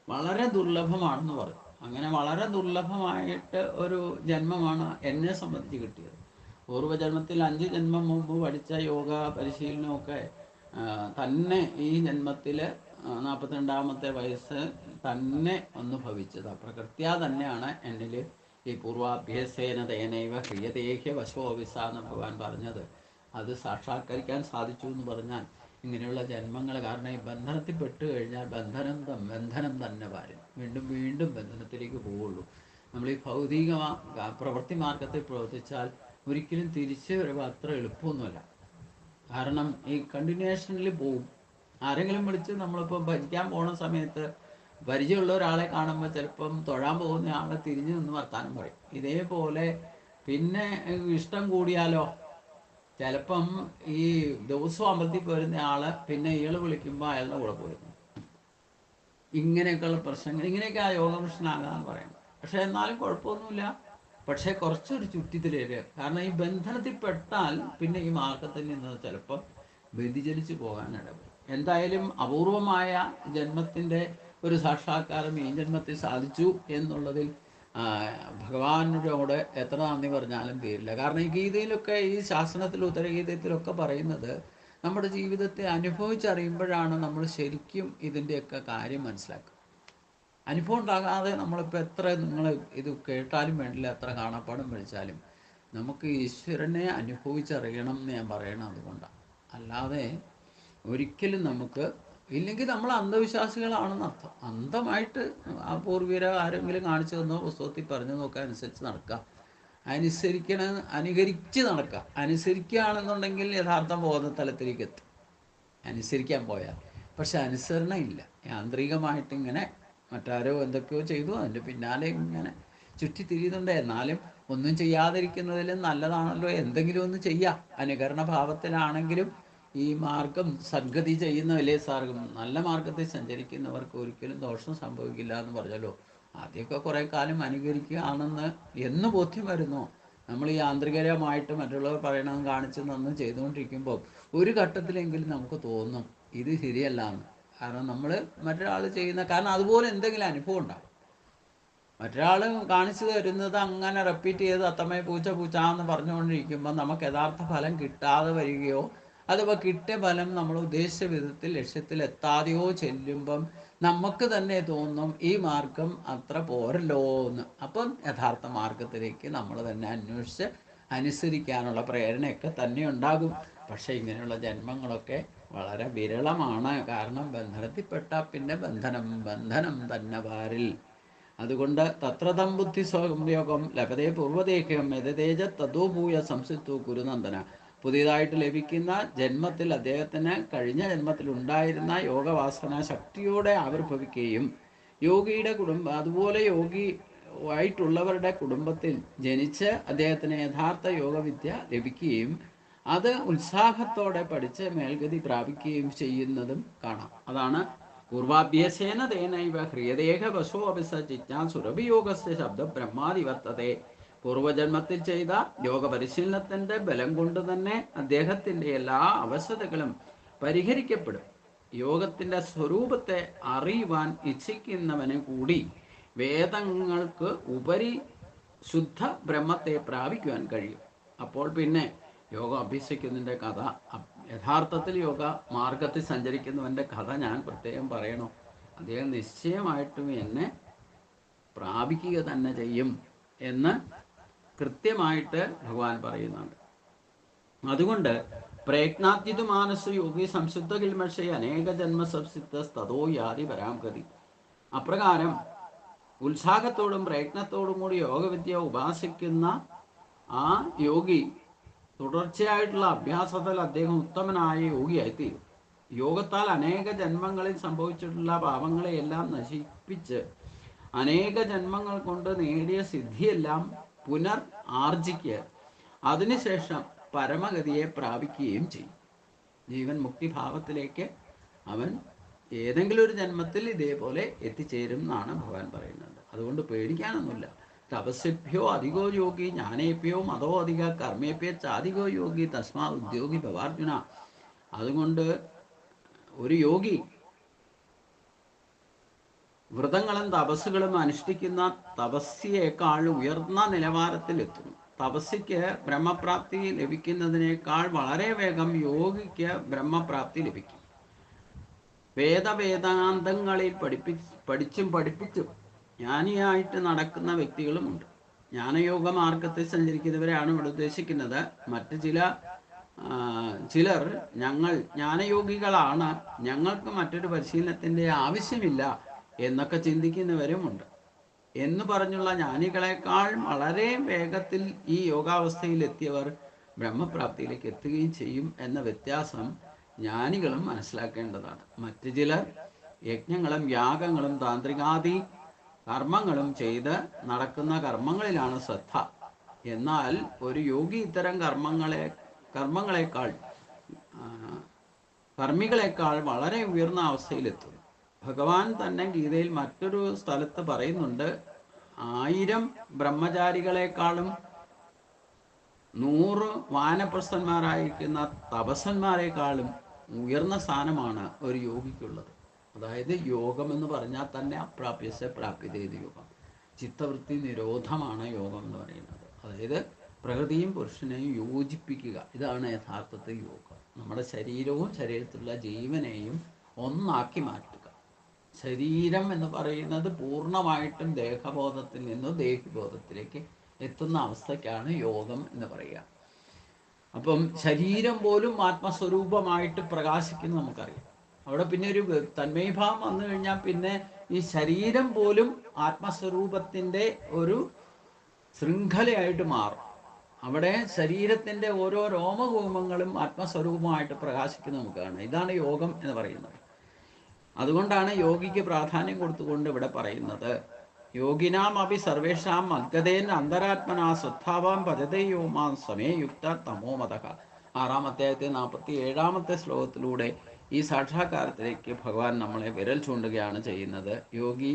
വളരെ ദുർലഭമാണെന്ന് പറയും. അങ്ങനെ വളരെ ദുർലഭമായിട്ട് ഒരു ജന്മമാണ് എന്നെ സംബന്ധിച്ച് കിട്ടിയത്. പൂർവജന്മത്തിൽ അഞ്ച് ജന്മം മുമ്പ് പഠിച്ച യോഗ പരിശീലനമൊക്കെ തന്നെ ഈ ജന്മത്തിൽ നാൽപ്പത്തിരണ്ടാമത്തെ വയസ്സ് തന്നെ ഒന്ന് ഭവിച്ചത്. പ്രകൃത്യ തന്നെയാണ് എന്നിൽ ഈ പൂർവാഭ്യസേന തേനൈവ ഹ്രിയതേഹ്യ വശോവിസ എന്ന് ഭഗവാൻ പറഞ്ഞത്. അത് സാക്ഷാത്കരിക്കാൻ സാധിച്ചു എന്ന് പറഞ്ഞാൽ ഇങ്ങനെയുള്ള ജന്മങ്ങൾ കാരണം ഈ ബന്ധനത്തിൽ പെട്ട് കഴിഞ്ഞാൽ ബന്ധനം ബന്ധനം തന്നെ വരും വീണ്ടും വീണ്ടും ബന്ധനത്തിലേക്ക് പോവുള്ളൂ. നമ്മൾ ഈ ഭൗതിക പ്രവൃത്തി മാർഗത്തിൽ പ്രവർത്തിച്ചാൽ ഒരിക്കലും തിരിച്ച് വരുമ്പോൾ അത്ര എളുപ്പമൊന്നുമല്ല. കാരണം ഈ കണ്ടിന്യൂഷനിൽ പോവും. ആരെങ്കിലും വിളിച്ച് നമ്മളിപ്പോൾ ഭജിക്കാൻ പോണ സമയത്ത് പരിചയമുള്ള ഒരാളെ കാണുമ്പോൾ ചിലപ്പം തൊഴാൻ പോകുന്ന ആളെ തിരിഞ്ഞു നിന്ന് വർത്താനം പറയും. ഇതേപോലെ പിന്നെ ഇഷ്ടം കൂടിയാലോ? ചിലപ്പം ഈ ദിവസവും അമ്പലത്തിൽ പോരുന്ന ആൾ പിന്നെ ഇയാൾ വിളിക്കുമ്പോൾ അയാളുടെ കൂടെ പോരുന്നു. ഇങ്ങനെയൊക്കെയുള്ള പ്രശ്നങ്ങൾ ഇങ്ങനെയൊക്കെ ആ യോഗപുരുഷനാകാന്ന് പറയണം. പക്ഷെ എന്നാലും കുഴപ്പമൊന്നുമില്ല. പക്ഷെ കുറച്ചൊരു ചുറ്റിത്തിലേര് കാരണം ഈ ബന്ധനത്തിൽ പെട്ടാൽ പിന്നെ ഈ മാർഗത്തിൽ നിന്ന് ചിലപ്പം വ്യതിചലിച്ചു പോകാനിടവരും എന്തായാലും അപൂർവമായ ജന്മത്തിന്റെ ഒരു സാക്ഷാത്കാരം ഈ ജന്മത്തിൽ സാധിച്ചു എന്നുള്ളതിൽ ഭഗവാനോട് എത്ര നന്ദി പറഞ്ഞാലും തീരില്ല. കാരണം ഈ ഗീതയിലൊക്കെ ഈ ശാസനത്തിൽ ഉത്തരഗീതത്തിലൊക്കെ പറയുന്നത് നമ്മുടെ ജീവിതത്തെ അനുഭവിച്ചറിയുമ്പോഴാണ് നമ്മൾ ശരിക്കും ഇതിന്റെയൊക്കെ കാര്യം മനസ്സിലാക്കുക. അനുഭവം ഉണ്ടാകാതെ നമ്മളിപ്പോൾ എത്ര നിങ്ങൾ ഇത് കേട്ടാലും വേണ്ടില്ല എത്ര കാണാപ്പാടും പഠിച്ചാലും നമുക്ക് ഈശ്വരനെ അനുഭവിച്ചറിയണം എന്ന് ഞാൻ പറയണം അതുകൊണ്ടാണ് അല്ലാതെ ഒരിക്കലും നമുക്ക് ഇല്ലെങ്കിൽ നമ്മൾ അന്ധവിശ്വാസികളാണെന്ന് അർത്ഥം. അന്ധമായിട്ട് ആ പൂർവീര ആരെങ്കിലും കാണിച്ചു തന്നോ പുസ്തകത്തിൽ പറഞ്ഞു നോക്കാൻ അനുസരിച്ച് നടക്കുക അനുസരിക്കണ അനുകരിച്ച് നടക്കുക അനുസരിക്കുകയാണെന്നുണ്ടെങ്കിൽ യഥാർത്ഥ ബോധതലത്തിലേക്ക് എത്തും. അനുസരിക്കാൻ പോയാൽ. പക്ഷെ അനുസരണ ഇല്ല. യാന്ത്രികമായിട്ട് ഇങ്ങനെ മറ്റാരോ എന്തൊക്കെയോ ചെയ്തു. അതിന്റെ പിന്നാലെ ഇങ്ങനെ ചുറ്റി തിരിയുന്നുണ്ട് എന്നാലും ഒന്നും ചെയ്യാതിരിക്കുന്നതിലും നല്ലതാണല്ലോ. എന്തെങ്കിലും ഒന്ന് ചെയ്യാം. അനുകരണ ഭാവത്തിലാണെങ്കിലും ഈ മാർഗം സദ്ഗതി ചെയ്യുന്നവല്ലേ സാർഗം നല്ല മാർഗത്തിൽ സഞ്ചരിക്കുന്നവർക്ക് ഒരിക്കലും ദോഷം സംഭവിക്കില്ല എന്ന് പറഞ്ഞല്ലോ. ആദ്യമൊക്കെ കുറെ കാലം അനുകരിക്കുകയാണെന്ന് എന്ന് ബോധ്യം വരുന്നു. നമ്മൾ ഈ യാന്ത്രികരമായിട്ട് മറ്റുള്ളവർ പറയണമെന്ന് കാണിച്ചു നന്ന് ചെയ്തുകൊണ്ടിരിക്കുമ്പോൾ ഒരു ഘട്ടത്തിലെങ്കിലും നമുക്ക് തോന്നും ഇത് ശരിയല്ല എന്ന് കാരണം നമ്മൾ മറ്റൊരാൾ ചെയ്യുന്ന കാരണം അതുപോലെ എന്തെങ്കിലും അനുഭവം ഉണ്ടാവും. മറ്റൊരാൾ കാണിച്ചു തരുന്നത് അങ്ങനെ റെപ്പീറ്റ് ചെയ്ത് അത്തമ്മയെ പൂച്ച പൂച്ച എന്ന് പറഞ്ഞുകൊണ്ടിരിക്കുമ്പോൾ നമുക്ക് യഥാർത്ഥ ഫലം കിട്ടാതെ വരികയോ അഥവാ കിട്ടിയ ഫലം നമ്മൾ ഉദ്ദേശിച്ച വിധത്തിൽ ലക്ഷ്യത്തിൽ എത്താതെയോ ചെല്ലുമ്പം നമുക്ക് തന്നെ തോന്നും ഈ മാർഗം അത്ര പോരല്ലോ എന്ന് അപ്പം യഥാർത്ഥ മാർഗത്തിലേക്ക് നമ്മൾ തന്നെ അന്വേഷിച്ച് അനുസരിക്കാനുള്ള പ്രേരണയൊക്കെ തന്നെ ഉണ്ടാകും. പക്ഷെ ഇങ്ങനെയുള്ള ജന്മങ്ങളൊക്കെ വളരെ വിരളമാണ്. കാരണം ബന്ധനത്തിൽപ്പെട്ട പിന്നെ ബന്ധനം ബന്ധനം തന്നെ വാരിൽ. അതുകൊണ്ട് തത്രതം ബുദ്ധി സ്വയോഗം ലഭതേ പൂർവദേഹം യഥതേജ തതോഭൂയ സംസിത്തു കുരുനന്ദന പുതിയതായിട്ട് ലഭിക്കുന്ന ജന്മത്തിൽ അദ്ദേഹത്തിന് കഴിഞ്ഞ ജന്മത്തിൽ ഉണ്ടായിരുന്ന യോഗവാസന ശക്തിയോടെ ആവിർഭവിക്കുകയും യോഗിയുടെ കുടുംബം അതുപോലെ യോഗി ആയിട്ടുള്ളവരുടെ കുടുംബത്തിൽ ജനിച്ച് അദ്ദേഹത്തിന് യഥാർത്ഥ യോഗവിദ്യ ലഭിക്കുകയും അത് ഉത്സാഹത്തോടെ പഠിച്ച് മേൽഗതി പ്രാപിക്കുകയും ചെയ്യുന്നതും കാണാം. അതാണ് പൂർവാഭ്യസേന തേനൈവ ഹ്രിയദേഹ വശോ അഭിസ സുരഭിയോഗ ശബ്ദ ബ്രഹ്മാതിവർത്തതെ പൂർവജന്മത്തിൽ ചെയ്ത യോഗ പരിശീലനത്തിന്റെ ബലം കൊണ്ട് തന്നെ അദ്ദേഹത്തിന്റെ എല്ലാ അവസ്ഥകളും പരിഹരിക്കപ്പെടും. യോഗത്തിന്റെ സ്വരൂപത്തെ അറിയുവാൻ ഇച്ഛിക്കുന്നവന് കൂടി വേദങ്ങൾക്ക് ഉപരി ശുദ്ധ ബ്രഹ്മത്തെ പ്രാപിക്കുവാൻ കഴിയും. അപ്പോൾ പിന്നെ യോഗ അഭ്യസിക്കുന്നതിന്റെ കഥ യഥാർത്ഥത്തിൽ യോഗ മാർഗത്തിൽ സഞ്ചരിക്കുന്നവന്റെ കഥ ഞാൻ പ്രത്യേകം പറയണോ. അദ്ദേഹം നിശ്ചയമായിട്ടും എന്നെ പ്രാപിക്കുക തന്നെ ചെയ്യും എന്ന് കൃത്യമായിട്ട് ഭഗവാൻ പറയുന്നുണ്ട്. അതുകൊണ്ട് പ്രയത്നാത്യതു മാനസ യോഗി സംശുദ്ധ കിൽമഷ അനേക ജന്മ സംസിദ്ധ സ്തോ യാതി പരാംഗതി അപ്രകാരം ഉത്സാഹത്തോടും പ്രയത്നത്തോടും കൂടി യോഗവിദ്യ ഉപാസിക്കുന്ന ആ യോഗി തുടർച്ചയായിട്ടുള്ള അഭ്യാസത്തിൽ അദ്ദേഹം ഉത്തമനായ യോഗിയായിത്തീരും. യോഗത്താൽ അനേക ജന്മങ്ങളിൽ സംഭവിച്ചിട്ടുള്ള പാപങ്ങളെയെല്ലാം നശിപ്പിച്ച് അനേക ജന്മങ്ങൾ കൊണ്ട് നേടിയ സിദ്ധിയെല്ലാം പുനർ ആർജിക്കുക. അതിനുശേഷം പരമഗതിയെ പ്രാപിക്കുകയും ചെയ്യും. ജീവൻ മുക്തിഭാവത്തിലേക്ക് അവൻ ഏതെങ്കിലും ഒരു ജന്മത്തിൽ ഇതേപോലെ എത്തിച്ചേരും എന്നാണ് ഭഗവാൻ പറയുന്നത്. അതുകൊണ്ട് പേടിക്കാനൊന്നുമില്ല. തപസ്യഭ്യോ അധികോ യോഗി ജ്ഞാനേഭ്യോ മതോ അധിക കർമ്മേഭ്യ ചാധികോ യോഗി തസ്മാ ഉദ്യോഗി ഭവാർജുന. അതുകൊണ്ട് ഒരു യോഗി വ്രതങ്ങളും തപസ്സുകളും അനുഷ്ഠിക്കുന്ന തപസ്യയേക്കാൾ ഉയർന്ന നിലവാരത്തിലെത്തുന്നു. തപസ്സിക്ക് ബ്രഹ്മപ്രാപ്തി ലഭിക്കുന്നതിനേക്കാൾ വളരെ വേഗം യോഗിക്ക് ബ്രഹ്മപ്രാപ്തി ലഭിക്കും. വേദവേദാന്തങ്ങളിൽ പഠിപ്പി പഠിച്ചും പഠിപ്പിച്ചും ജ്ഞാനിയായിട്ട് നടക്കുന്ന വ്യക്തികളുമുണ്ട്. ജ്ഞാനയോഗ മാർഗത്തിൽ സഞ്ചരിക്കുന്നവരെയാണ് ഇവിടെ ഉദ്ദേശിക്കുന്നത്. മറ്റ് ചില ചിലർ ഞങ്ങൾ ജ്ഞാനയോഗികളാണ്. ഞങ്ങൾക്ക് മറ്റൊരു പരിശീലനത്തിന്റെ ആവശ്യമില്ല. എന്നൊക്കെ ചിന്തിക്കുന്നവരുമുണ്ട്. എന്ന് പറഞ്ഞുള്ള ജ്ഞാനികളെക്കാൾ വളരെ വേഗത്തിൽ ഈ യോഗാവസ്ഥയിൽ എത്തിയവർ ബ്രഹ്മപ്രാപ്തിയിലേക്ക് എത്തുകയും ചെയ്യും എന്ന വ്യത്യാസം ജ്ഞാനികളും മനസ്സിലാക്കേണ്ടതാണ്. മറ്റു ചിലർ യജ്ഞങ്ങളും യാഗങ്ങളും താന്ത്രികാദി കർമ്മങ്ങളും ചെയ്ത് നടക്കുന്ന കർമ്മങ്ങളിലാണ് ശ്രദ്ധ. എന്നാൽ ഒരു യോഗി ഇത്തരം കർമ്മങ്ങളെ കർമ്മങ്ങളെക്കാൾ കർമ്മികളെക്കാൾ വളരെ ഉയർന്ന അവസ്ഥയിലെത്തും ഭഗവാൻ തന്നെ ഗീതയിൽ മറ്റൊരു സ്ഥലത്ത് പറയുന്നുണ്ട് ആയിരം ബ്രഹ്മചാരികളെക്കാളും നൂറ് വാനപ്രസ്ഥന്മാരായിരിക്കുന്ന തപസ്സന്മാരെക്കാളും ഉയർന്ന സ്ഥാനമാണ് ഒരു യോഗിക്കുള്ളത്. അതായത് യോഗം എന്ന് പറഞ്ഞാൽ തന്നെ അപ്രാപ്യസ പ്രാപ്യതേത് യോഗം. ചിത്തവൃത്തി നിരോധമാണ് യോഗം എന്ന് പറയുന്നത്. അതായത് പ്രകൃതിയും പുരുഷനെയും യോജിപ്പിക്കുക ഇതാണ് യഥാർത്ഥത്തിൽ യോഗം. നമ്മുടെ ശരീരവും ശരീരത്തിലുള്ള ജീവനെയും ഒന്നാക്കി മാറ്റുക. ശരീരം എന്ന് പറയുന്നത് പൂർണമായിട്ടും ദേഹബോധത്തിൽ നിന്ന് ദേഹിബോധത്തിലേക്ക് എത്തുന്ന അവസ്ഥയ്ക്കാണ് യോഗം എന്ന് പറയുക. അപ്പം ശരീരം പോലും ആത്മസ്വരൂപമായിട്ട് പ്രകാശിക്കുന്ന നമുക്കറിയാം. അവിടെ പിന്നെ ഒരു തന്മയഭാവം വന്നു കഴിഞ്ഞാൽ പിന്നെ ഈ ശരീരം പോലും ആത്മസ്വരൂപത്തിന്റെ ഒരു ശൃംഖലയായിട്ട് മാറും. അവിടെ ശരീരത്തിന്റെ ഓരോ രോമകൂമങ്ങളും ആത്മസ്വരൂപമായിട്ട് പ്രകാശിക്കുന്നത് നമുക്ക് കാണാം. ഇതാണ് യോഗം എന്ന് പറയുന്നത്. അതുകൊണ്ടാണ് യോഗിക്ക് പ്രാധാന്യം കൊടുത്തുകൊണ്ട് ഇവിടെ പറയുന്നത്. യോഗിനാം അപി സർവേഷാം മദ്ഗതേൻ അന്തരാത്മനാ ശ്രദ്ധാവാം ഭജതേ സമേ യുക്ത തമോമത ആറാം അധ്യായത്തെ നാൽപ്പത്തി ഏഴാമത്തെ ശ്ലോകത്തിലൂടെ ഈ സാക്ഷാത്കാരത്തിലേക്ക് ഭഗവാൻ നമ്മളെ വിരൽ ചൂണ്ടുകയാണ് ചെയ്യുന്നത്. യോഗി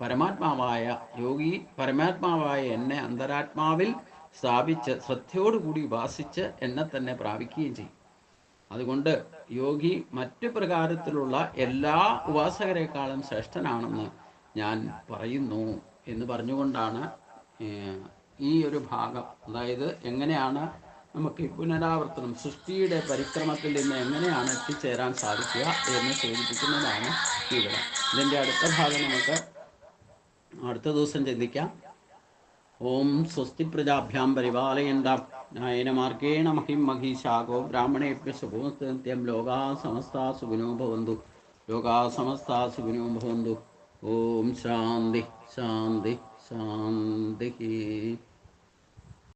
പരമാത്മാവായ യോഗി പരമാത്മാവായ എന്നെ അന്തരാത്മാവിൽ സ്ഥാപിച്ച് ശ്രദ്ധയോടുകൂടി ഉപാസിച്ച് എന്നെ തന്നെ പ്രാപിക്കുകയും ചെയ്യും. അതുകൊണ്ട് യോഗി മറ്റു പ്രകാരത്തിലുള്ള എല്ലാ ഉപാസകരെക്കാളും ശ്രേഷ്ഠനാണെന്ന് ഞാൻ പറയുന്നു എന്ന് പറഞ്ഞുകൊണ്ടാണ് ഈ ഒരു ഭാഗം. അതായത് എങ്ങനെയാണ് നമുക്ക് പുനരാവർത്തനം സൃഷ്ടിയുടെ പരിക്രമത്തിൽ നിന്ന് എങ്ങനെയാണ് എത്തിച്ചേരാൻ സാധിക്കുക എന്ന് സൂചിപ്പിക്കുന്നതാണ് ഇവിടെ. ഇതിന്റെ അടുത്ത ഭാഗം നമുക്ക് അടുത്ത ദിവസം ചിന്തിക്കാം. ഓം സ്വസ്തി പ്രജാഭ്യാം പരിപാലയന്താം. न्यायन मार्गेण महिं महिशाको ब्राह्मणेभ्यः शुभोस्तन्त्यं लोकाः समस्ताः सुखिनो भवन्तु। लोकाः समस्ताः सुखिनो भवन्तु। ॐ शान्तिः शान्तिः शान्तिः